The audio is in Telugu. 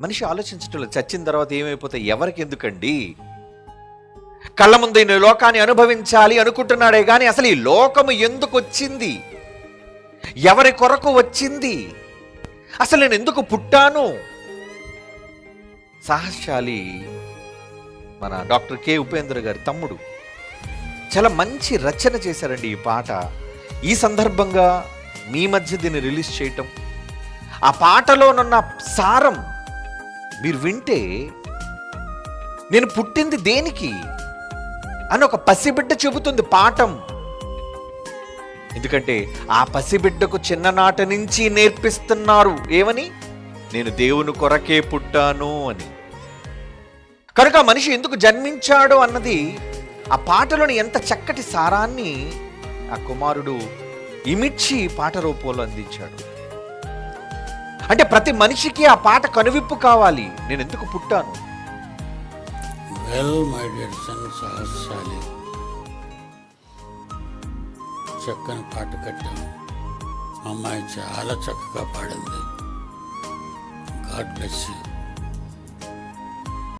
మనిషి ఆలోచించటం చచ్చిన తర్వాత ఏమైపోతే ఎవరికి ఎందుకండి? కళ్ళ ముందు ఈ లోకాన్ని అనుభవించాలి అనుకుంటున్నాడే కానీ అసలు ఈ లోకము ఎందుకు వచ్చింది? ఎవరి కొరకు వచ్చింది? అసలు నేను ఎందుకు పుట్టాను? సాహశాలి మన డాక్టర్ కె ఉపేంద్ర గారి తమ్ముడు. చాలా మంచి రచన చేశారండి ఈ పాట. ఈ సందర్భంగా మీ మధ్య దీన్ని రిలీజ్ చేయటం. ఆ పాటలోనున్న సారం మీరు వింటే నేను పుట్టింది దేనికి అని ఒక పసిబిడ్డ చెబుతుంది పాఠం. ఎందుకంటే ఆ పసిబిడ్డకు చిన్ననాట నుంచి నేర్పిస్తున్నారు. ఏమని? నేను దేవుని కొరకే పుట్టాను అని. కనుక మనిషి ఎందుకు జన్మించాడు అన్నది ఆ పాటలోని ఎంత చక్కటి సారాన్ని ఆ కుమారుడు ఇమిడ్చి పాట రూపంలో అందించాడు. అంటే ప్రతి మనిషికి ఆ పాట కనువిప్పు కావాలి. నేను ఎందుకు పుట్టాను? వెల్ మై డియర్ సన్ సహస్రాలి. చక్కని పాట కట్టాను అమ్మాయి చాలా చక్కగా పాడింది. God bless you